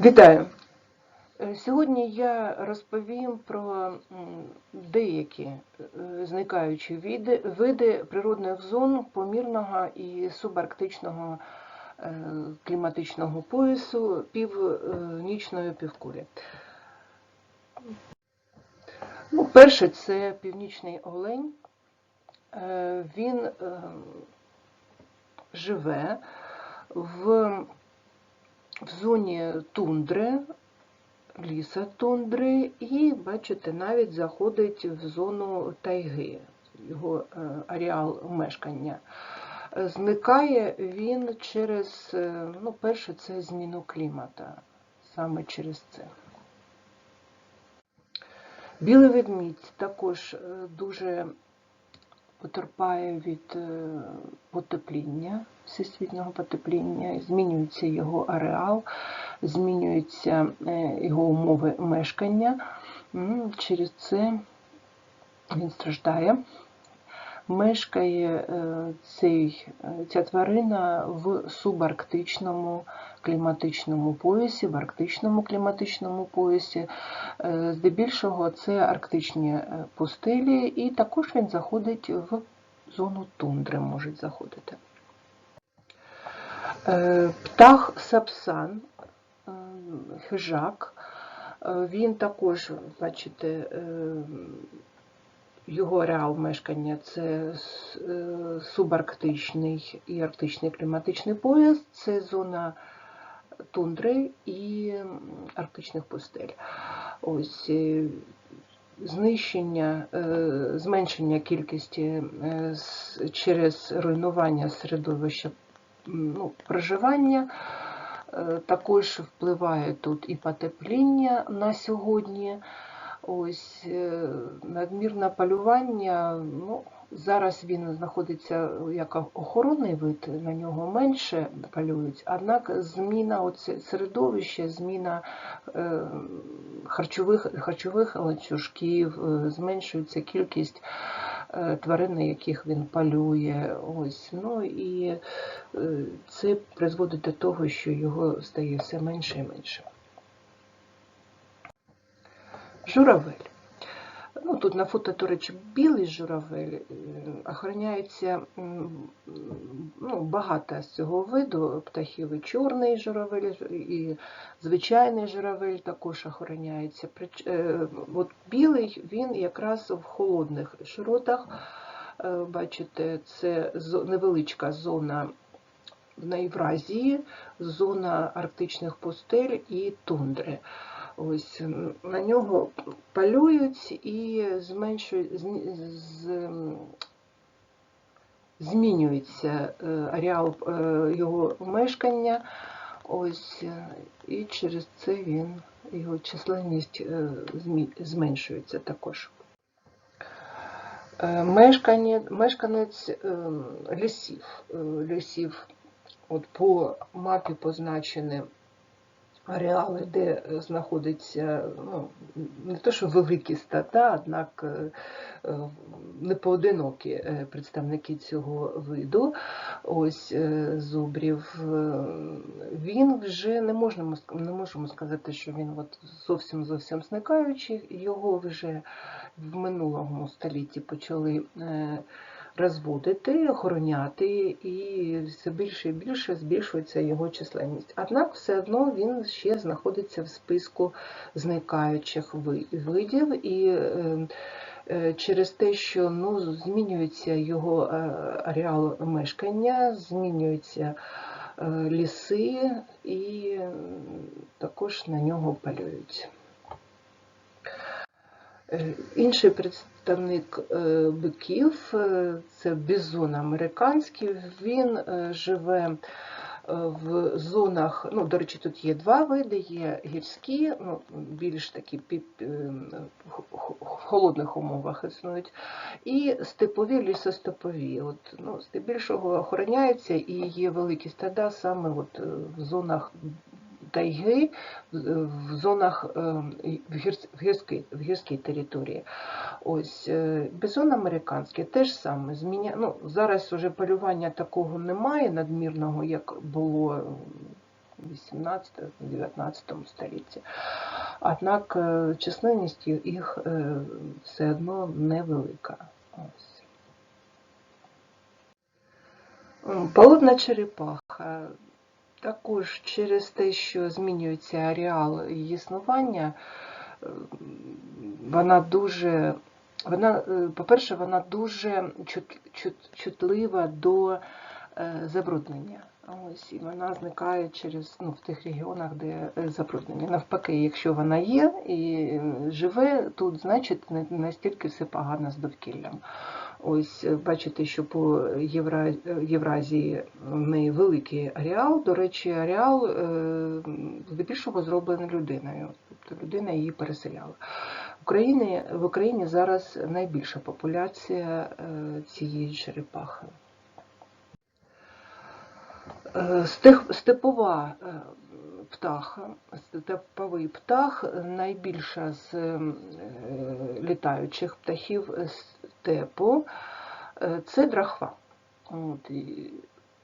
Вітаю! Е, Сьогодні я розповім про деякі е, зникаючі види, види природних зон помірного і субарктичного е, кліматичного поясу північної півкулі. Ну, перше це північний олень. Він е, живе в в зоні тундри, ліса тундри, і, бачите, навіть заходить в зону тайги, його е, ареал мешкання. Зникає він через, е, ну, перше, це зміну клімата, саме через це. Білий ведмідь також е, дуже потерпає від е, потепління, всесвітнього потепління, змінюється його ареал, змінюються е, його умови мешкання. Через це він страждає. Мешкає е, цей, е, ця тварина в субарктичному кліматичному поясі, в арктичному кліматичному поясі. Е, Здебільшого це арктичні пустелі, і також він заходить в зону тундри, може заходити. Птах сапсан, хижак, він також, бачите, його ареал мешкання це е, субарктичний і арктичний кліматичний пояс, це зона тундри і арктичних пустель. Ось е, знищення, е, зменшення кількості через руйнування середовища ну, проживання. Також впливає тут і потепління на сьогодні. Ось е, надмірне полювання. Ну, зараз він знаходиться як охоронний вид, на нього менше полюють. Однак зміна оце, середовища, зміна е, харчових, харчових ланцюжків, е, зменшується кількість е, тварин, на яких він полює. Ось, ну, і е, це призводить до того, що його стає все менше і менше. Журавель. Ну, тут на фото, до речі, білий журавель е, охороняється ну, багато з цього виду птахів. І чорний журавель, і звичайний журавель також охороняється. Е, От білий він якраз в холодних широтах. Е, Бачите, це невеличка зона на Євразії, зона арктичних пустель і тундри. Ось на нього полюють і зменшують змінюється е, ареал е, його мешкання. Ось е, і через це він його численність зменшується також. Мешканець лісів. Лісів от по мапі позначені ареали, де е, знаходиться ну, не то, що великі стада, однак е, е, непоодинокі е, представники цього виду, ось зубрів. Він вже не можемо, не можемо сказати, що він зовсім зовсім зникаючий. Його вже в минулому столітті почали. Розводити, охороняти, і все більше і більше збільшується його численність. Однак все одно він ще знаходиться в списку зникаючих ви- видів, і е, е, через те, що ну, змінюється його е, ареал мешкання, змінюються ліси, і також на нього полюють. Е, Інший представник е, биків е, це бізон американський. Він живе в зонах, ну, до речі, тут є два види: є гірські, ну, більш такі в холодних умовах існують, і степові лісостепові. От, ну, здебільшого охороняються і є великі стада саме от, в зонах тайги, в в зонах е, в гірс- в гірській, в гірській території. Ось е, бізон американський теж саме зміня... ну, зараз вже полювання такого немає надмірного, як було 18-19 столітті. Однак е, численність їх все одно невелика. Ось. М, Болотна черепаха. Також через те, що змінюється ареал її існування, е, вона дуже, вона, е, по-перше, вона дуже чут, чут, чутлива до е, забруднення. Ось, і вона зникає через ну, в тих регіонах, де забруднення. Навпаки, якщо вона є і живе тут, значить не настільки все погано з довкіллям. Ось е, бачите, що по Євразії в неї великий ареал. До речі, ареал е, здебільшого зроблений людиною. Тобто людина її переселяла. В Україні, в Україні зараз найбільша популяція е, цієї черепахи. Е, Степова е, птаха, степовий птах найбільша з е, літаючих птахів степу е, це драхва. От, і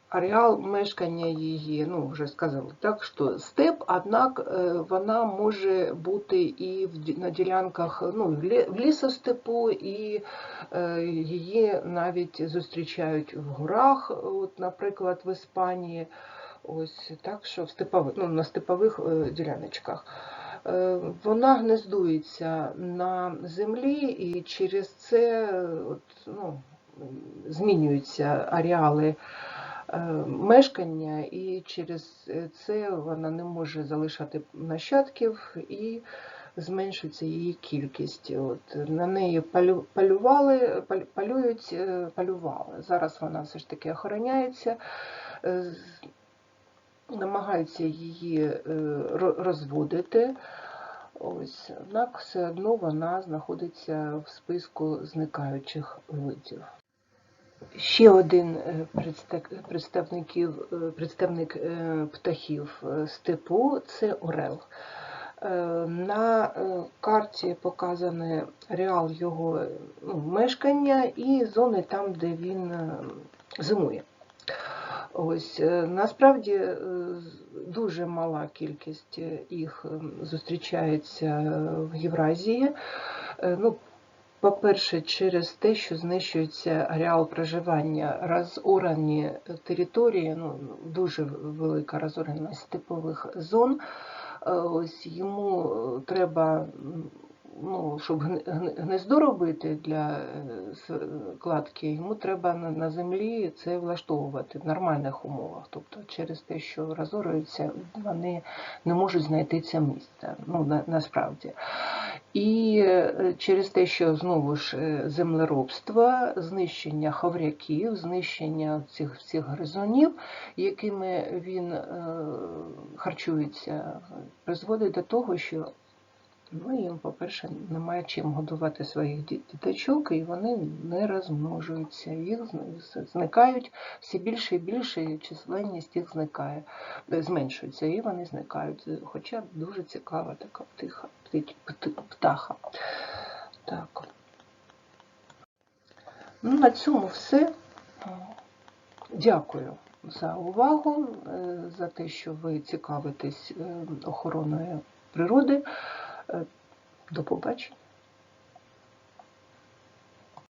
ареал мешкання її, ну вже сказали, так що степ, однак е, вона може бути і на ділянках ну, в лісостепу, і е, її навіть зустрічають в горах, от, наприклад, в Іспанії. Ось так, що в степових, ну, на степових діляночках. Е, Вона гнездується на землі і через це от, ну, змінюються ареали е, мешкання, і через це вона не може залишати нащадків і зменшується її кількість. От, на неї палю, палювали, палюють, е, палювали. Зараз вона все ж таки охороняється. Намагаються її е, розводити. Ось, однак все одно вона знаходиться в списку зникаючих видів. Ще один е, представників, е, представник птахів степу це орел. На карті показаний реал його ну, мешкання і зони там, де він зимує. Ось е, насправді е, дуже мала кількість е, їх зустрічається в Євразії. Ну, по-перше, через те, що знищується ареал проживання, розорані території, ну, дуже велика розораність степових зон. Ось йому треба, ну, щоб гне- гне- гнездо робити для е, кладки, йому треба на, землі це влаштовувати в нормальних умовах. Тобто через те, що розорюються, вони не можуть знайти це місце. Ну, на, насправді. І е, через те, що знову ж е, землеробство, знищення ховряків, знищення цих всіх гризунів, якими він харчується, призводить до того, що ну, їм, по-перше, немає чим годувати своїх діточок, і вони не розмножуються. Їх зникають все більше і більше, і численність їх зникає, е, зменшується, і вони зникають. Хоча дуже цікава така птиха, птаха. Так. Ну, на цьому все. Дякую за увагу, е, за те, що ви цікавитесь е, охороною природи. Е, До побачення.